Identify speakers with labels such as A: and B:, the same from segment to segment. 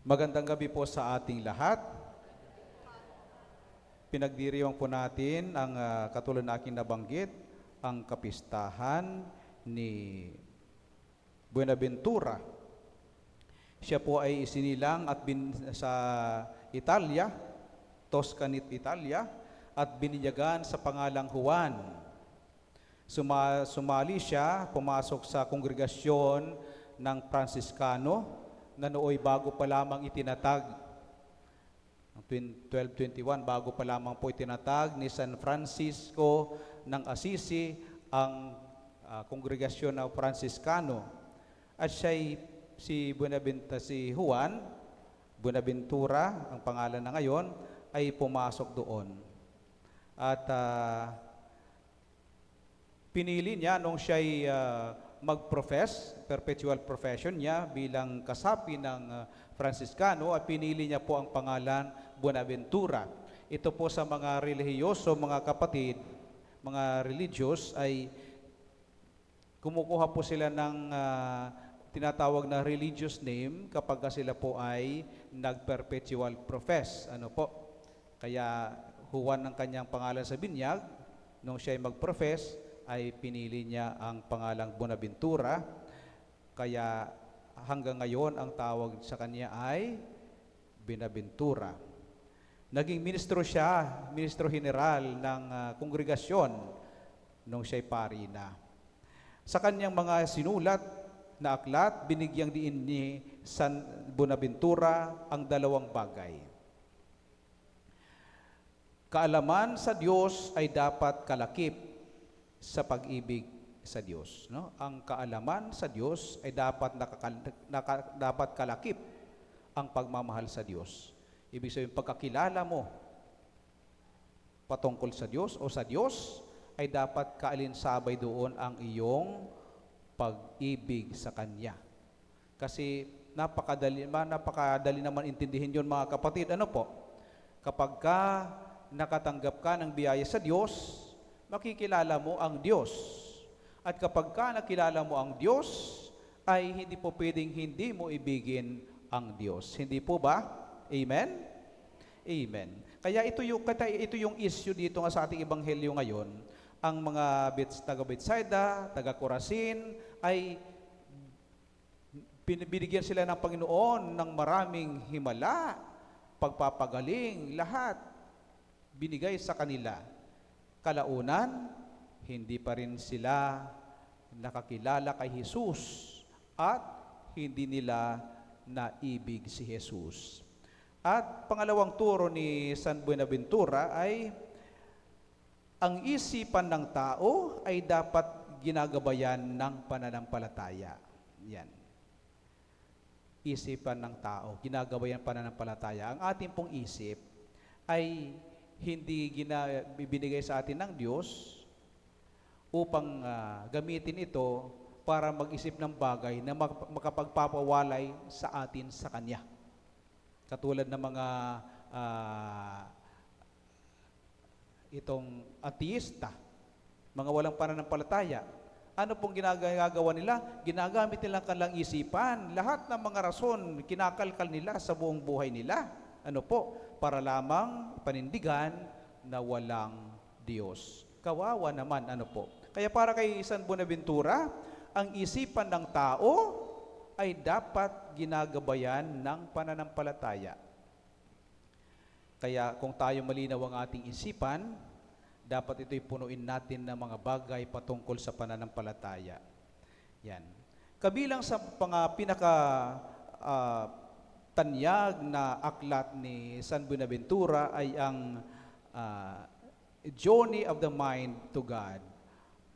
A: Magandang gabi po sa ating lahat. Pinagdiriwang po natin ang ah, katulad na aking nabanggit, ang kapistahan ni Buenaventura. Siya po ay isinilang at bin, sa Italia, Toscanit, Italia, at bininyagan sa pangalang Juan. Suma, sumali siya, pumasok sa kongregasyon ng Franciscano na nooy bago pa lamang itinatag. Ang 1221, bago pa lamang po itinatag ni San Francisco ng Assisi ang ah, kongregasyon ng Franciscano. At siya'y si Buenaventura, si Juan, Buenaventura, ang pangalan na ngayon, ay pumasok doon. At ah, pinili niya nung siya'y ah, mag-profess, perpetual profession niya bilang kasapi ng ah, Franciscano at pinili niya po ang pangalan Buenaventura. Ito po sa mga relihiyoso, mga kapatid, mga religious ay kumukuha po sila ng ah, tinatawag na religious name kapag ka sila po ay nag-perpetual profess. Ano po? Kaya Juan ng kanyang pangalan sa binyag, nung siya ay mag-profess, ay pinili niya ang pangalang Bonaventura. Kaya hanggang ngayon, ang tawag sa kanya ay Benaventura. Naging ministro siya, ministro general ng ah, kongregasyon nung siya'y pari na. Sa kanyang mga sinulat na aklat, binigyang diin ni San Bonaventura ang dalawang bagay. Kaalaman sa Diyos ay dapat kalakip sa pag-ibig sa Diyos. No? Ang kaalaman sa Diyos ay dapat, nakakal- naka- dapat kalakip ang pagmamahal sa Diyos. Ibig sabihin, pagkakilala mo patungkol sa Diyos o sa Diyos, ay dapat kaalinsabay doon ang iyong pag-ibig sa Kanya. Kasi napakadali, napakadali naman intindihin yon mga kapatid. Ano po? Kapag ka nakatanggap ka ng biyaya sa Diyos, makikilala mo ang Diyos. At kapag ka nakilala mo ang Diyos, ay hindi po pwedeng hindi mo ibigin ang Diyos. Hindi po ba? Amen? Amen. Kaya ito yung kaya ito yung issue dito nga sa ating ebanghelyo ngayon. Ang mga bits taga Bethsaida, taga Corazin ay binibigyan sila ng Panginoon ng maraming himala, pagpapagaling, lahat binigay sa kanila. Kalaunan, hindi pa rin sila nakakilala kay Jesus at hindi nila naibig si Jesus. At pangalawang turo ni San Buenaventura ay ang isipan ng tao ay dapat ginagabayan ng pananampalataya. Yan. Isipan ng tao, ginagabayan pananampalataya. Ang ating pong isip ay hindi gina, binigay sa atin ng Diyos upang ah, gamitin ito para mag-isip ng bagay na mak- makapagpapawalay sa atin sa Kanya. Katulad ng mga ah, itong ateista, mga walang pananampalataya. Ano pong ginagawa nila? Ginagamit nila ang kanilang isipan. Lahat ng mga rason, kinakalkal nila sa buong buhay nila. Ano po? Para lamang panindigan na walang Diyos. Kawawa naman, ano po? Kaya para kay San Bonaventura, ang isipan ng tao ay dapat ginagabayan ng pananampalataya. Kaya kung tayo malinaw ang ating isipan, dapat ito'y punuin natin ng mga bagay patungkol sa pananampalataya. Yan. Kabilang sa mga pinaka ah, tanyag na aklat ni San Buenaventura ay ang ah, Journey of the Mind to God,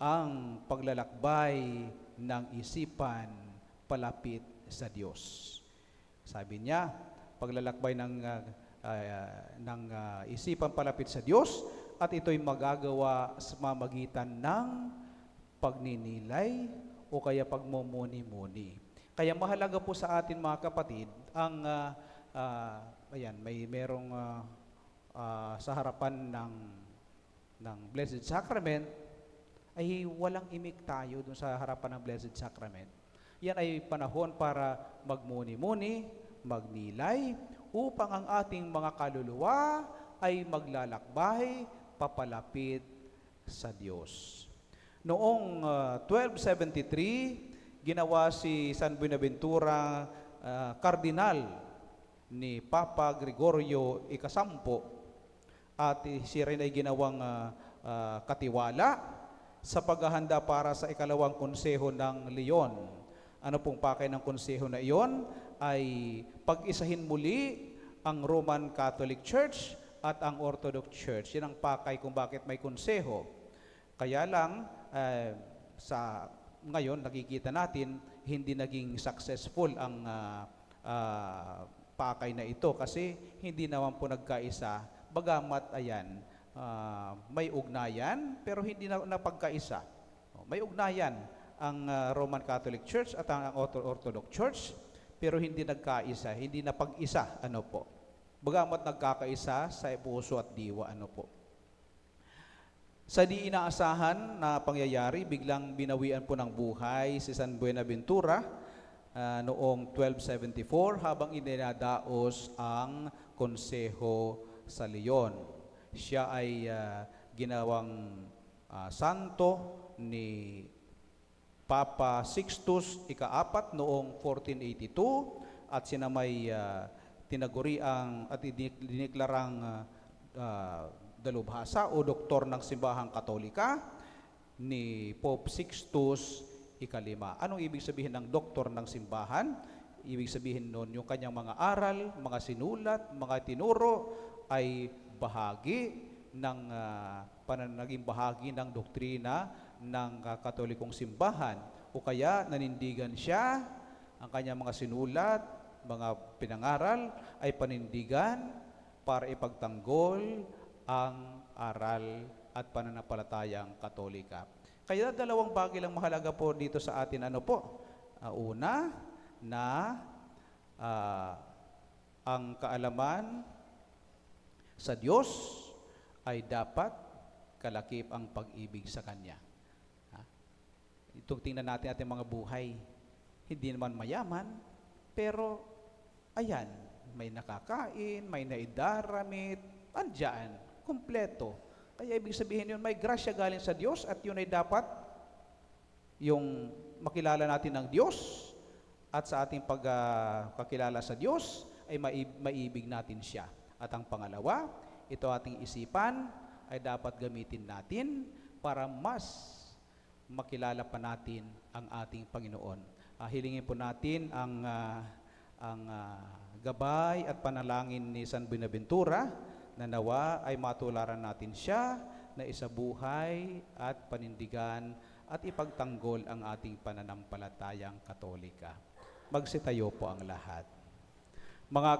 A: ang paglalakbay ng isipan palapit sa Diyos. Sabi niya, paglalakbay ng ah, ah, ng ah, isipan palapit sa Diyos at ito'y magagawa sa mamagitan ng pagninilay o kaya pagmumuni-muni. Kaya mahalaga po sa atin mga kapatid ang ah, ah, ayan may merong ah, ah, sa harapan ng ng Blessed Sacrament ay walang imik tayo dun sa harapan ng Blessed Sacrament. Yan ay panahon para magmuni-muni, magnilay upang ang ating mga kaluluwa ay maglalakbay papalapit sa Diyos. Noong ah, 1273, ginawa si San Buenaventura kardinal ni Papa Gregorio Ikasampo at siya rin ay ginawang ah, ah, katiwala sa paghahanda para sa ikalawang konseho ng Leon. Ano pong pakay ng konseho na iyon ay pag-isahin muli ang Roman Catholic Church at ang Orthodox Church. Yan ang pakay kung bakit may konseho. Kaya lang, eh, sa ngayon, nakikita natin, hindi naging successful ang ah, ah, pakay na ito kasi hindi naman po nagkaisa. Bagamat, ayan, ah, may ugnayan, pero hindi na napagkaisa. May ugnayan ang ah, Roman Catholic Church at ang Ortho- Orthodox Church, pero hindi nagkaisa, hindi napag-isa, ano po. Bagamat nagkakaisa sa puso at diwa, ano po. Sa di inaasahan na pangyayari, biglang binawian po ng buhay si San Buenaventura ah, noong 1274 habang iniladaos ang konseho sa Leon. Siya ay ah, ginawang ah, santo ni Papa Sixtus ikaapat noong 1482 at sinamay uh, tinaguriang at dinik- diniklarang ah, ah, dalubhasa o doktor ng simbahang katolika ni Pope Sixtus ikalima. Anong ibig sabihin ng doktor ng simbahan? Ibig sabihin noon yung kanyang mga aral, mga sinulat, mga tinuro ay bahagi ng ah, panan- naging bahagi ng doktrina ng ah, katolikong simbahan o kaya nanindigan siya ang kanyang mga sinulat, mga pinangaral ay panindigan para ipagtanggol ang aral at pananampalatayang katolika. Kaya dalawang bagay lang mahalaga po dito sa atin ano po. Ah, una na ah, ang kaalaman sa Diyos ay dapat kalakip ang pag-ibig sa Kanya. Ha? Itong tingnan natin ating mga buhay. Hindi naman mayaman, pero ayan, may nakakain, may naidaramit, andyan, kumpleto. Kaya ibig sabihin yun, may grasya galing sa Diyos at yun ay dapat yung makilala natin ng Diyos at sa ating pagkakilala sa Diyos ay maib- maibig natin siya. At ang pangalawa, ito ating isipan ay dapat gamitin natin para mas makilala pa natin ang ating Panginoon. Ah, hilingin po natin ang ah, ang ah, gabay at panalangin ni San Buenaventura na nawa ay matularan natin siya na isabuhay at panindigan at ipagtanggol ang ating pananampalatayang katolika. Magsitayo po ang lahat. Mga